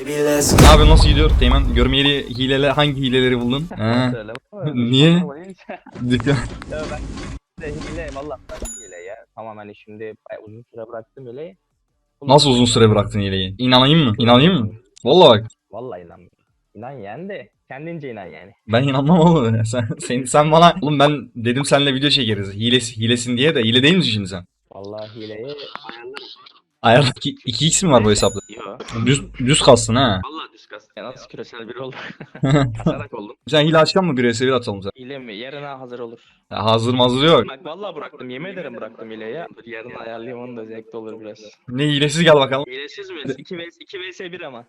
Yapıyorsun nasıl gidiyor Teğmen? Görmeyeli hilele hangi hileleri buldun? Söyle. Niye? Dükkan. Ya ben de hile valla hile ya. Tamam hani şimdi uzun süre bıraktım hileyi. Nasıl uzun süre bıraktın hileyi? İnanayım mı? İnanayım mı? Vallahi bak Vallahi inanmıyorum. İnan yani de kendince inan yani. ben inanmam oğlum. Sen, sen, sen bana oğlum ben dedim seninle video çekeriz. Hilesi, hilesin diye de hile değil misin şimdi sen? Vallahi hileyi ayarlarım. Ayarda 2x mi var bu hesapta? Yo. Düz, düz kalsın ha. Vallahi diskas. Ya nasıl küresel biri oldum? Kasarak oldum. Sen hile açkan mı bir bir atalım sen? Hile mi? Yarına hazır olur. Ya hazır mazır yok. Bak vallahi bıraktım. Yemin ederim bıraktım hileyi ya. Dur yarın ayarlayayım onu da zevkli olur biraz. Ne hilesiz gel bakalım. Hilesiz mi? 2 vs 2 vs 1 ama.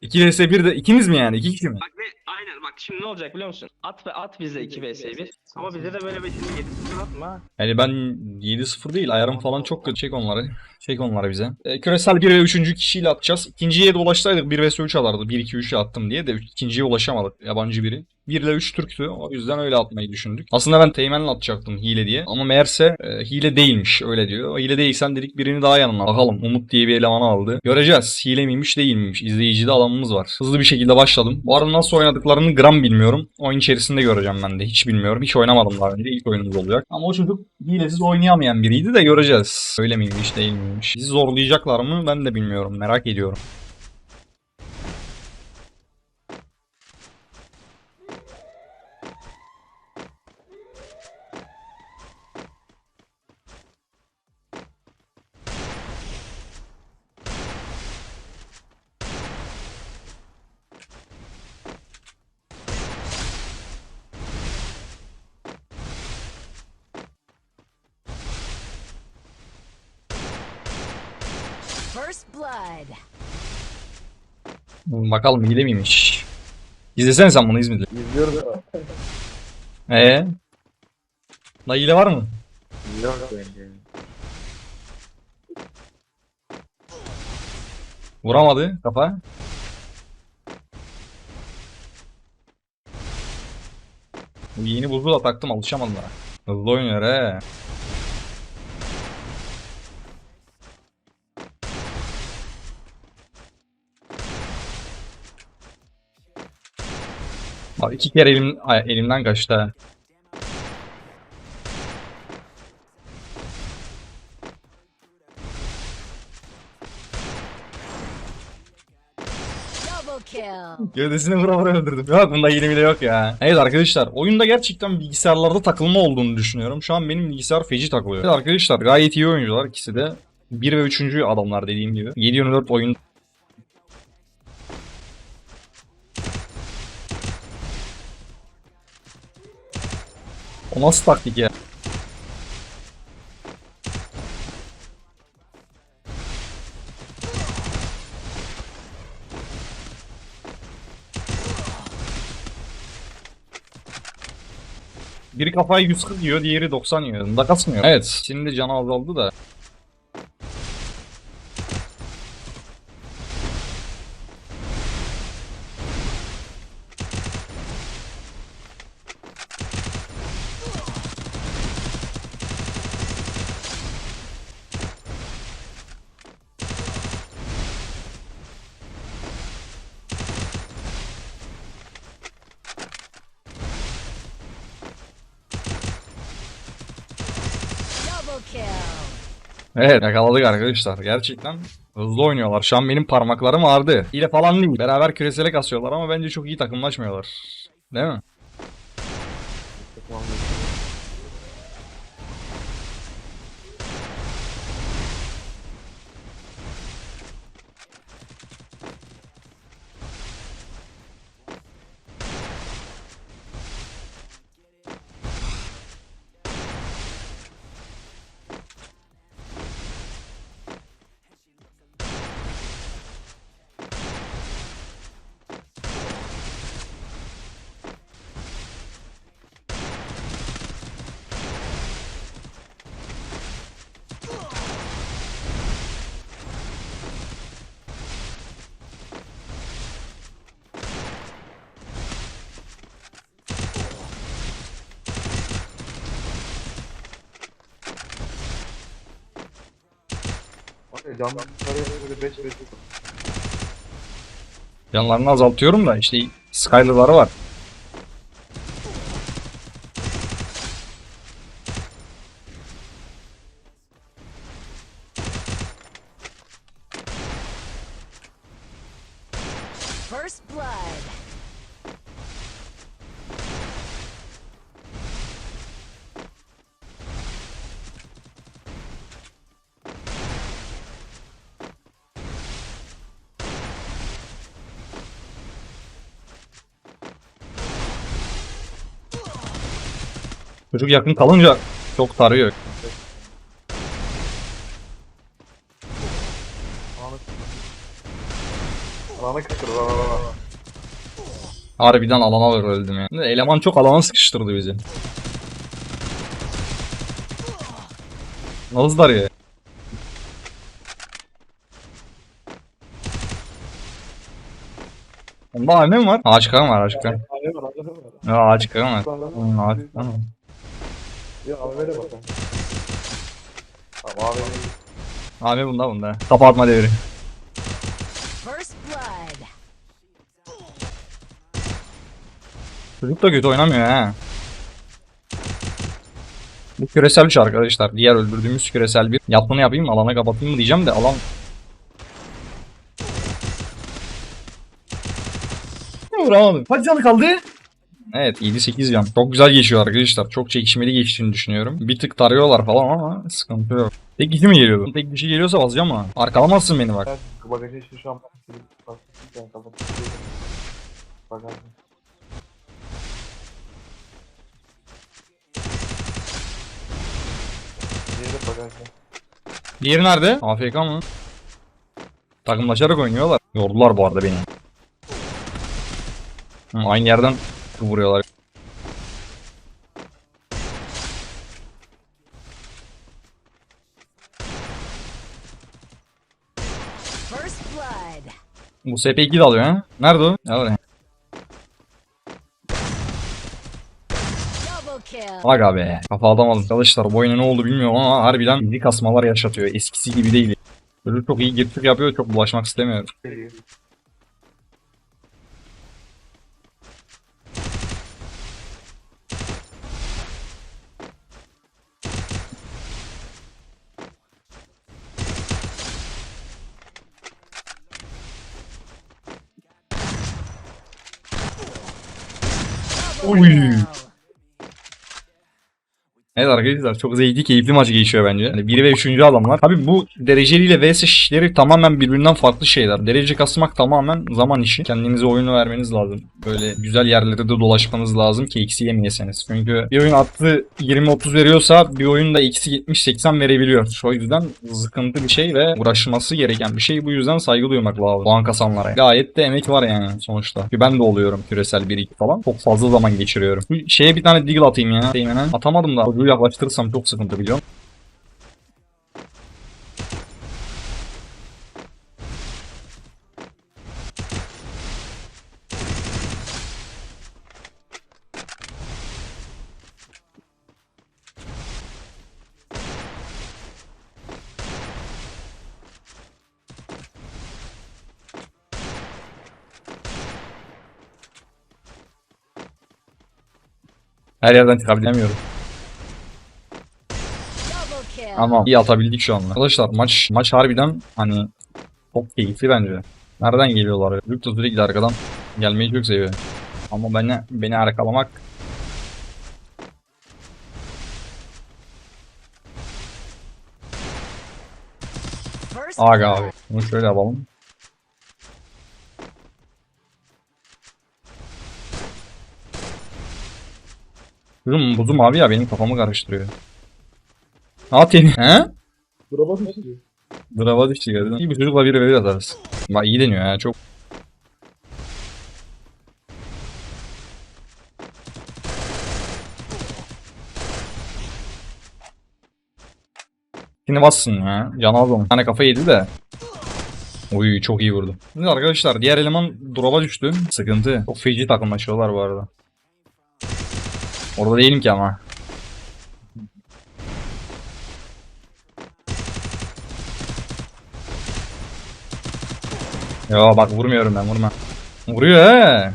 2 vs 1 de ikimiz mi yani? 2 kişi mi? Bak ne aynen bak şimdi ne olacak biliyor musun? At ve at bize 2 vs 1. Ama bize de böyle bir şimdi 7 atma. Yani ben 7-0 değil ayarım falan çok kötü. Çek onları. Çek onları bize. E, küresel 1 ve 3. kişiyle atacağız. İkinciye de ulaşsaydık 1 vs 3 alardı. 1 2 3 attım diye de ikinciye ulaşamadık. Yabancı biri. 1 ile 3 Türktü. O yüzden öyle atmayı düşündük. Aslında ben Teğmen'le atacaktım hile diye. Ama meğerse e, hile değilmiş öyle diyor. Hile değilsen dedik birini daha yanına. Bakalım Umut diye bir elemanı aldı. Göreceğiz. Hile miymiş değil miymiş. İzleyicide adamımız var. Hızlı bir şekilde başladım. Bu arada nasıl oynadıklarını gram bilmiyorum. Oyun içerisinde göreceğim ben de. Hiç bilmiyorum. Hiç oynamadım daha önce. İlk oyunumuz olacak. Ama o çocuk hilesiz oynayamayan biriydi de göreceğiz. Öyle miymiş değil miymiş. Bizi zorlayacaklar mı ben de bilmiyorum. Merak ediyorum. First blood. Bakalım hile miymiş. İzlesene sen bunu İzmir'de. İzliyoruz ama. Ee? La hile var mı? Yok bence. Vuramadı kafa. Bu yeni buzlu da taktım alışamadım daha. Hızlı oynuyor he. Bak iki kere elim, ay, elimden kaçtı ha. Gövdesine vura vura öldürdüm. Yok bunda hile bile yok ya. Evet arkadaşlar oyunda gerçekten bilgisayarlarda takılma olduğunu düşünüyorum. Şu an benim bilgisayar feci takılıyor. Evet arkadaşlar gayet iyi oyuncular ikisi de. 1 ve 3. adamlar dediğim gibi. 7-24 oyun O nasıl taktik ya? Biri kafayı 140 yiyor, diğeri 90 yiyor. Bunda kasmıyor. Evet, şimdi canı azaldı da. Evet, yakaladık arkadaşlar. Gerçekten hızlı oynuyorlar. Şu an benim parmaklarım ağrıdı. Hile falan değil. Beraber küresele kasıyorlar ama bence çok iyi takımlaşmıyorlar. Değil mi? Var ya camdan yukarıya böyle 5 5 yok. Yanlarını azaltıyorum da işte Skyler'ları var. First blood. Çocuk yakın kalınca çok tarıyor. Vaa vaa vaa. Harbiden alana var öldüm ya. Eleman çok alana sıkıştırdı bizi. Nazlar ya. Onda mi var? Ağaç kayan var var. Ya ağaç kayan var. Ağaç kayan var. Ya. Tamam abi. Abi bunda bunda. Kapatma devri. Çocuk da kötü oynamıyor ha. Bu küresel bir şey arkadaşlar. Diğer öldürdüğümüz küresel bir. Yaptığını yapayım mı? Alana kapatayım mı diyeceğim de alan... Vuramadım. Kaç canı kaldı? Evet 7-8 can. Çok güzel geçiyor arkadaşlar. Çok çekişmeli geçtiğini düşünüyorum. Bir tık tarıyorlar falan ama sıkıntı yok. Tek kişi mi geliyordu? Tek kişi geliyorsa basacağım ama. Arkalamazsın beni bak. Bagajı işte şu an. Bagajı. Diğeri bagajda. Diğeri nerede? AFK mı? Takımlaşarak oynuyorlar. Yordular bu arada beni. Hı, aynı yerden vuruyorlar. Bu SP2 de alıyor ha. Nerede o? Ne var ya? Double kill. Aga be. Kafa atamadım. Arkadaşlar bu oyuna ne oldu bilmiyorum ama harbiden bizi kasmalar yaşatıyor. Eskisi gibi değil. Çocuk çok iyi girtik yapıyor. Çok bulaşmak istemiyorum. Oy. Evet arkadaşlar çok zevkli keyifli maç geçiyor bence. Yani 1 ve 3. adamlar. Tabi bu dereceliyle vs işleri tamamen birbirinden farklı şeyler. Derece kasmak tamamen zaman işi. Kendinize oyunu vermeniz lazım. Böyle güzel yerlerde de dolaşmanız lazım ki eksi yemeyeseniz. Çünkü bir oyun attı 20-30 veriyorsa bir oyun da eksi 70-80 verebiliyor. O yüzden sıkıntı bir şey ve uğraşması gereken bir şey. Bu yüzden saygı duymak lazım puan kasanlara. Gayet de emek var yani sonuçta. Çünkü ben de oluyorum küresel 1-2 falan. Çok fazla zaman geçiriyorum. Şeye bir tane deagle atayım ya. Atamadım da. Çocuğu yaklaştırırsam çok sıkıntı biliyorum. Her yerden çıkabilemiyorum. Ama iyi atabildik şu anda. Arkadaşlar maç maç harbiden hani çok keyifli bence. Nereden geliyorlar? da sürekli arkadan gelmeyi çok seviyor. Ama beni beni arkalamak aga abi. Bunu şöyle yapalım. Kızım buzu mavi ya benim kafamı karıştırıyor. At yeni. He? Duraba düşüyor. Brava düştü gördün. İyi bir çocukla bir veri atarız. Bak iyi deniyor ya çok. Şimdi bassın ya. Can aldım. Bir tane kafa yedi de. Oy çok iyi vurdu. Şimdi arkadaşlar diğer eleman drop'a düştü. Sıkıntı. Çok feci takımlaşıyorlar bu arada. Orada değilim ki ama. Yo bak vurmuyorum ben vurma. Vuruyor he.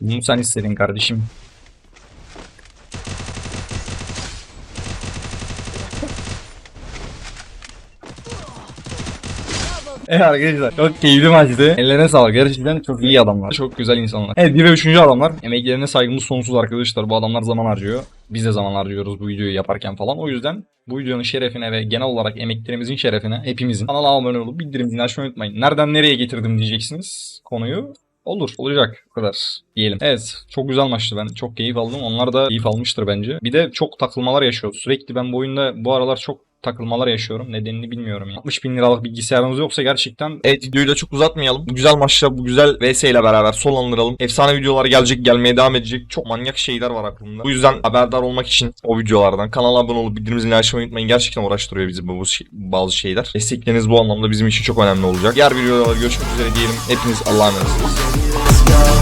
Bunu sen istedin kardeşim. Evet arkadaşlar çok keyifli maçtı. Ellerine sağlık. Gerçekten çok iyi adamlar. Çok güzel insanlar. Evet 1 ve 3. adamlar. Emeklerine saygımız sonsuz arkadaşlar. Bu adamlar zaman harcıyor. Biz de zaman harcıyoruz bu videoyu yaparken falan. O yüzden bu videonun şerefine ve genel olarak emeklerimizin şerefine hepimizin kanala abone olup bildirimini açmayı unutmayın. Nereden nereye getirdim diyeceksiniz konuyu. Olur. Olacak. Bu kadar diyelim. Evet. Çok güzel maçtı. Ben çok keyif aldım. Onlar da keyif almıştır bence. Bir de çok takılmalar yaşıyoruz. Sürekli ben bu oyunda bu aralar çok takılmalar yaşıyorum. Nedenini bilmiyorum. ya. 60 bin liralık bilgisayarınız yoksa gerçekten Evet videoyu da çok uzatmayalım. Bu güzel maçla bu güzel VS ile beraber sonlandıralım. Efsane videolar gelecek gelmeye devam edecek. Çok manyak şeyler var aklımda. Bu yüzden haberdar olmak için o videolardan kanala abone olup bildirimleri açmayı unutmayın. Gerçekten uğraştırıyor bizi bu, bu şey- bazı şeyler. Destekleriniz bu anlamda bizim için çok önemli olacak. Diğer videolarda görüşmek üzere diyelim. Hepiniz Allah'a emanetsiniz.